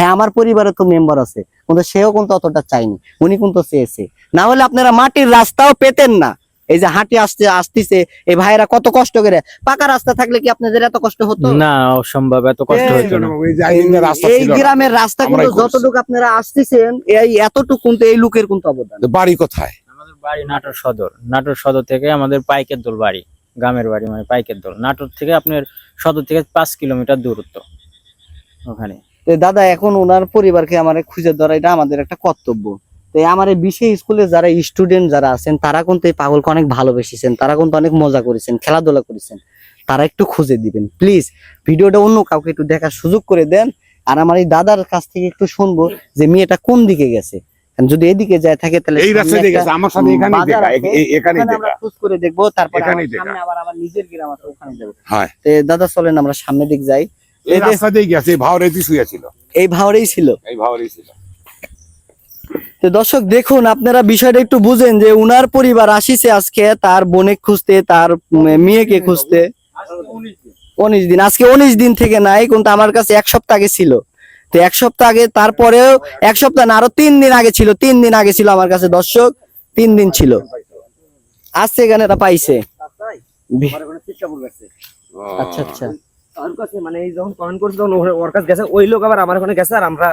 হ্যাঁ আমার পরিবারে তো মেম্বার আছে কিন্তু সেও কিন্তু অতটা চাইনি উনি কিন্তু চেয়েছে। না হলে আপনারা মাটির রাস্তাও পেতেন না। এই যে হাঁটি আসতে আসতেছে এই ভাইয়েরা কত কষ্ট করে পাকা রাস্তা থাকলে কি আপনাদের এত কষ্ট হতো? না অসম্ভব এত কষ্ট হতো না। ওই যে আইনের রাস্তা এই। গ্রামের রাস্তা কিন্তু যতটুকু আপনারা আসতেছেন এই এতটুকু কিন্তু এই লোকের কিন্তু অবদান। বাড়ি কোথায়? আমাদের বাড়ি নাটোর সদর। নাটোর সদর থেকে আমাদের পাইকের দোল বাড়ি গ্রামের বাড়ি মানে পাইকের দোল। নাটোর থেকে আপনার সদর থেকে পাঁচ কিলোমিটার দূরত্ব ওখানে। দাদা এখন ওনার পরিবারকে আমার খুঁজে ধরা এটা আমাদের একটা কর্তব্য। তো আমার এই বিশেষ স্কুলে যারা স্টুডেন্ট যারা আছেন তারা কিন্তু এই পাগলকে অনেক ভালোবেসেছেন তারা কিন্তু অনেক মজা করেছেন খেলাধুলা করেছেন। তারা একটু খুঁজে দিবেন প্লিজ ভিডিওটা অন্য কাউকে একটু দেখার সুযোগ করে দেন আর আমার এই দাদার কাছ থেকে একটু শুনব যে মেয়েটা কোন দিকে গেছে। যদি এদিকে যায় থাকে তাহলে এই রাস্তা দিয়ে গেছে আমার সাথে এখানেই বাজার দেখা আছে, এ- এ- এখানেই ওখানে আমরা দেখা খোঁজ করে দেখব তারপর সামনে আবার আমার নিজের গ্রাম আছে ওখানে যাব। হ্যাঁ। তো দাদা চলেন আমরা সামনে দিক যাই। এই এই যে- রাস্তা দিয়ে গেছে ভাওরে শুয়ে ছিল এই ভাওরেই ছিল। এই ভাওরেই ছিল। তো দর্শক দেখুন আপনারা বিষয়টা একটু বুঝেন যে উনার পরিবার আসিছে আজকে তার বোনে খুঁজতে তার মেয়েকে খুঁজতে। উনিশ দিন আজকে উনিশ দিন থেকে নাই কিন্তু আমার কাছে এক সপ্তাহ আগে ছিল। তো এক সপ্তাহ আগে তারপরেও এক সপ্তাহ না আরও তিন দিন আগে ছিল তিন দিন আগে ছিল আমার কাছে দর্শক তিন দিন ছিল। আসছে এখানে এটা পাইছে। আচ্ছা আচ্ছা। মানে এই যখন কমেন্ট করছে তখন ওর- ওর কাছে গেছে ওই লোক আবার আমার ওখানে গেছে আর আমরা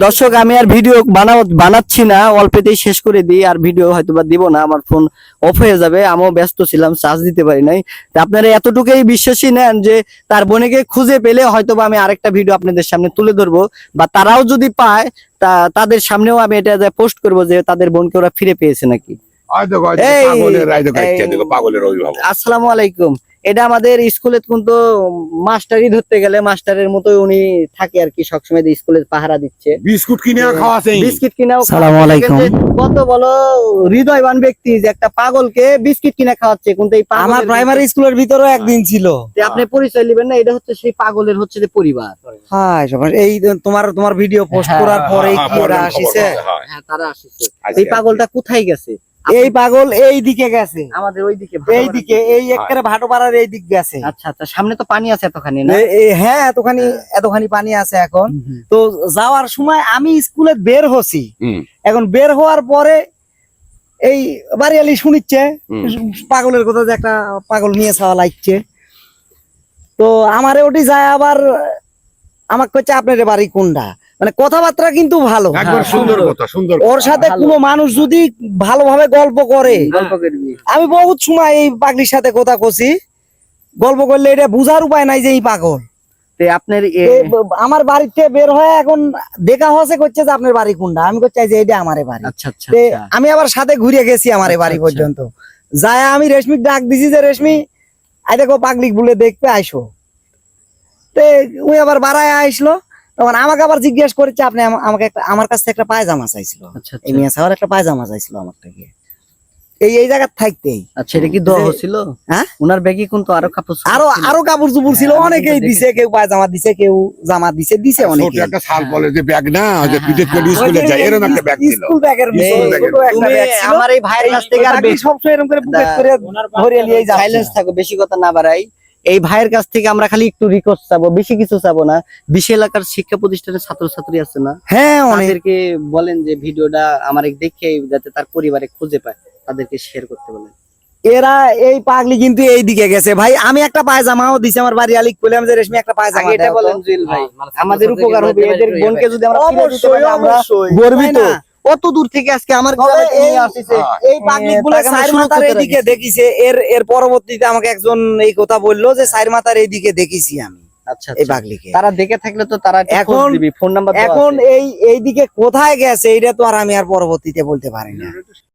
দর্শক আমি আর ভিডিও বানাও বানাচ্ছি না অল্পেতেই শেষ করে দিই আর ভিডিও হয়তো বা দিব না আমার ফোন অফ হয়ে যাবে আমিও ব্যস্ত ছিলাম চার্জ দিতে পারি নাই। তো আপনারা এতটুকুই বিশ্বাসী নেন যে তার বোনেকে খুঁজে পেলে হয়তো বা আমি আরেকটা ভিডিও আপনাদের সামনে তুলে ধরবো বা তারাও যদি পায় তা তাদের সামনেও আমি এটা পোস্ট করব যে তাদের বোনকে ওরা ফিরে পেয়েছে নাকি? আসসালামু আলাইকুম। এটা আমাদের স্কুলে কিন্তু মাস্টারই ধরতে গেলে মাস্টারের মতো উনি থাকে আর কি সবসময় স্কুলে পাহারা দিচ্ছে। বিস্কুট কিনে খাওয়া বিস্কিট কিনাও সালামু আলাইকুম। কত বলো হৃদয়বান ব্যক্তি যে একটা পাগলকে বিস্কিট কিনে খাওয়াচ্ছে কিন্তু এই আমার প্রাইমারি স্কুলের ভিতরেও একদিন ছিল। যে আপনি পরিচয় নেবেন না এটা হচ্ছে সেই পাগলের হচ্ছে যে পরিবার। হাই সবাই এই তোমার তোমার ভিডিও পোস্ট হ্যাঁ, করার পরে হ্যাঁ, কি ওরা বলেন আসিছে? হ্যাঁ, হ্যাঁ তারা আসছে। এই পাগলটা কোথায় গেছে? এই পাগল এই দিকে গেছে। আমাদের ওইদিকে এই দিকে এই একেবারে ভাটোপাড়ার এই দিক গেছে। আচ্ছা আচ্ছা সামনে তো পানি আছে এতখানি না? এ- এ- হ্যাঁ এতখানি এতখানি পানি আছে এখন। তো যাওয়ার সময় আমি স্কুলে বের হছি। এখন বের হওয়ার পরে এই বাড়িয়ালি শুনিচ্ছে পাগলের কথা যে একটা পাগল নিয়ে যাওয়া লাগছে। তো আমারে ওটি যায় আবার আমাকে কচ্ছে আপনার বাড়ি কোনটা? মানে কথাবার্তা কিন্তু ভালো। একবার সুন্দর কথা সুন্দর ওর সাথে কোনো মানুষ যদি ভালোভাবে গল্প করে আমি বহুত সময় এই পাগলির সাথে কথা কছি গল্প করলে এটা বুঝার উপায় নাই যে এই পাগল। আপনার আমার বাড়িতে বের হয়ে এখন দেখা হচ্ছে করছে যে আপনার বাড়ি কোনটা? আমি করছি যে এটা আমারে বাড়ি। আচ্ছা আচ্ছা আচ্ছা। আমি আবার সাথে ঘুরে গেছি আমার বাড়ি। পর্যন্ত। যায় আমি রেশমিক ডাক দিছি যে রেশমি আই দেখো পাগলিক বলে দেখবে আইসো। তে উনি আবার বাড়ায় আইসলো। তখন আমাকে আবার জিজ্ঞেস করেছে আপনি আমাকে একটা আমার কাছ থেকে একটা পায়জামা চাইছিল। আচ্ছা এই আচ্ছা। মিয়া একটা পায়জামা চাইছিল আমার থেকে। এই এই জায়গা থাকতেই। আচ্ছা এটা কি হ্যাঁ? ওনার ব্যাগে কিন্তু আরও কাপড় চোপড় আরও আরও কাপড় চুপুর ছিল হ্যাঁ, অনেকেই দিছে কেউ পায়জামা দিছে কেউ জামা দিছে দিছে ছোট অনেকে একটা শাল বলে যে ব্যাগ না যে হ্যাঁ, পিঠে করে হ্যাঁ, স্কুলে যায় এরকম একটা ব্যাগ ছিল। স্কুল ব্যাগের মতো একটা তুমি ব্যাগ ছিল। আমার এই ভাইয়ের কাছ থেকে আর বাকি বেশি সবসময় এরকম করে বুকেট করে ধরে নিয়ে যাচ্ছে। সাইলেন্স থাকো বেশি কথা না বাড়াই। এই ভাইয়ের কাছ থেকে আমরা খালি একটু রিকোয়েস্ট চাবো বেশি কিছু চাবো না। বিশ এলাকার শিক্ষা প্রতিষ্ঠানের ছাত্রছাত্রী আছে না? হ্যাঁ অনেক। বলেন যে ভিডিওটা আমার দেখে যাতে তার পরিবারে খুঁজে পায় তাদেরকে শেয়ার করতে বলেন। এরা এই পাগলি কিন্তু এই দিকে গেছে। ভাই আমি একটা পায়জামাও দিছি আমার বাড়ি আলিক বললাম যে রেশমি একটা পায়জামা এটা বলেন জুয়েল ভাই আমাদের উপকার হবে এদের বোনকে যদি আমরা অবশ্যই আমরা অবশ্যই। গর্বিত। অত দূর থেকে আজকে আমার তবে গ্রামে নিয়ে এই- হ্যাঁ। এই সাইর এইদিকে দেখিছে। এর এর পরবর্তীতে আমাকে একজন এই কথা বলল যে সাইর মাতার এইদিকে দেখেছি আমি আচ্ছা এই বাগলিকে পাগলিকে। তারা দেখে থাকলে তো তারা এখন- এখন ফোন নাম্বার এখন এই এইদিকে কোথায় গেছে এটা তো আর আমি আর পরবর্তীতে বলতে পারি না।